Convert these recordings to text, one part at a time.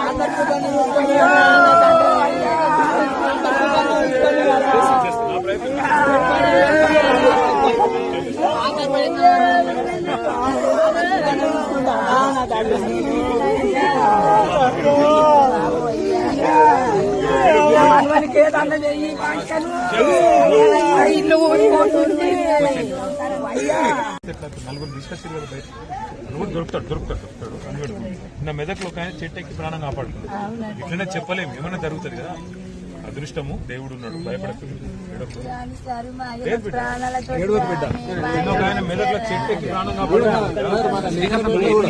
అందరికీ మనవనికి ఏదన్నా చెయ్యి ఇల్లు ఊడిపోతుంది నలుగురు తీసుకొచ్చి బయట రోజు దొరుకుతాడు దొరుకుతాడు దొరుకుతాడు అని నా మెదక్లో ఒక ఆయన చెట్టు ఎక్కి ప్రాణం కాపాడుతుంది. ఇట్లనే చెప్పలేము ఏమైనా జరుగుతుంది కదా. అదృష్టము దేవుడు ఉన్నాడు. భయపడకు. ఏడవకు. లేదు బిడ్డ. ఏడవకు బిడ్డ. నిన్న ఒక ఆయన మెదక్లో చెట్టు ఎక్కి ప్రాణం కాపాడుతున్నాడు ఆ, లింగన పెట్టబడి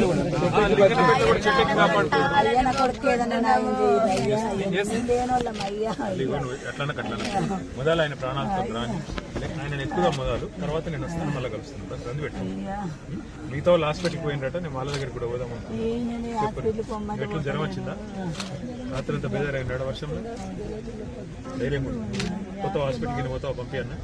చెట్టు ఎక్కి కాపాడుతున్నాడు అయ్యా నా కొడుకు ఏదన్నా నాయింది అయ్యా చేసి లేనోళ్ళం అయ్యా. ఇదిగో నువ్వు ఎట్లన్నా కట్లన్నా మొదలు ఆయన ప్రాణాలతో రాని ఆయన ఎక్కువగా మొదలు. తర్వాత నేను వస్తాను మళ్ళీ కలుస్తాను. బస్ రంది పెట్టు మిగతా వాళ్ళు హాస్పిటల్కి పోయినట్ట నేను వాళ్ళ దగ్గర కూడా పోదాం అనుకున్నాను. ఎట్లా జ్వరం వచ్చిందా? రాత్రి అంతా బేదారైనాడు వర్షంలో? ధైర్యం కూడా. కొత్త హాస్పిటల్కి? పోతావా? పంపి అన్న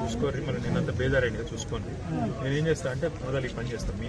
చూసుకోర్రి మరి నేను అంత బేదారైంది చూసుకోండి. నేను ఏం చేస్తా అంటే మొదలు ఈ పని చేస్తాను మీ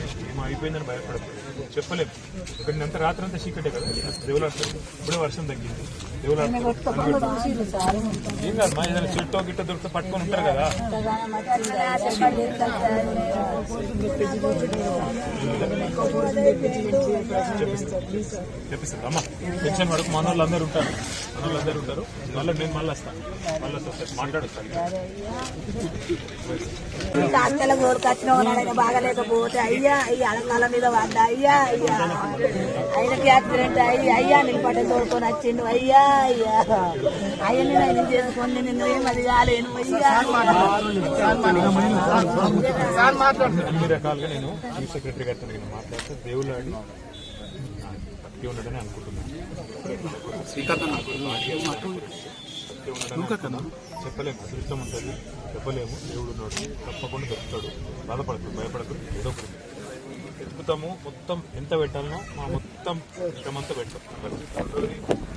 అయిపోయిందని భయపడదు చెప్పలేము. ఇక్కడ అంత రాత్రి అంతా చీకటే కదా. దేవులాడుతుంది ఇప్పుడే వర్షం తగ్గింది. దేవులాడుతుంది కొట్టుకోకుండా ఏం కాదు మా ఏదైనా చెట్టో గిట్ట దొరికితే పట్టుకొని ఉంటారు కదా. చెప్పిస్తారు అమ్మా టెన్షన్ పడకు. మన వాళ్ళు అందరూ ఉంటారు. మన వాళ్ళు అందరూ ఉంటారు. మళ్ళీ నేను మళ్ళీ వస్తాను మళ్ళీ వస్తాను మాట్లాడుతాను హాస్టల్ కోరుకొచ్చిన వాళ్ళకి బాగలేకపోతే అయ్యా అయ్యా అలకాల మీద పడ్డా అయ్యా అయ్యా ఆయనకి యాక్సిడెంట్ అయ్యి అయ్యా నేను పట్ట తోడుకొని వచ్చిండు అయ్యా అయ్యా అయ్యని నేను చేసుకొని నిన్ను ఏమది కాలేను అయ్యా అన్ని రకాలుగా నేను చీఫ్ సెక్రటరీ గారితో నేను మాట్లాడితే దేవులాడి భక్తి ఉండడని అనుకుంటున్నాను భక్తి ఉండడని చెప్పలేము అదృష్టం ఉంటుంది చెప్పలేము దేవుడు ఉన్నాడు తప్పకుండా దొరుకుతాడు బాధపడదు భయపడదు ఏదో ఒకటి ఎత్తుకుతాము మొత్తం ఎంత పెట్టాలనో మా మొత్తం ఇష్టమంతా పెడతాం.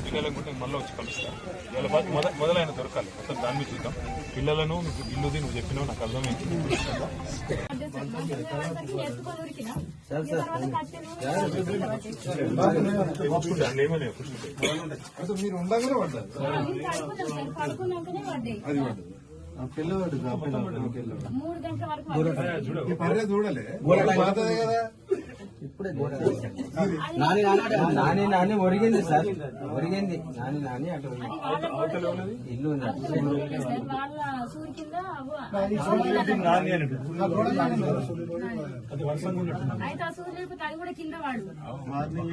పిల్లలకు కూడా మళ్ళీ వచ్చి కలుస్తాను ఇవాళ బాధ మొద మొదలైన దొరకాలి. మొత్తం దాని మీద చూద్దాం. పిల్లలను నీకు ఇల్లుది నువ్వు చెప్పినావు నాకు అర్థమైంది. మీరు ఉండగానే పడ్డారు. అది పడ్డది. ఆ పిల్లవాడు పిల్లవాడు, చూడలే. పాతదే కదా. నాని నాని నాని నాని ఒరిగింది సార్. ఒరిగింది. నాని నాని అటు. ఇల్లు ఉంది. అటు సైడ్. నాని అని అది వర్షం ఉన్నట్టు అయితే ఆ సూర్యుడు తడి కూడా కింద వాడు. మార్నింగ్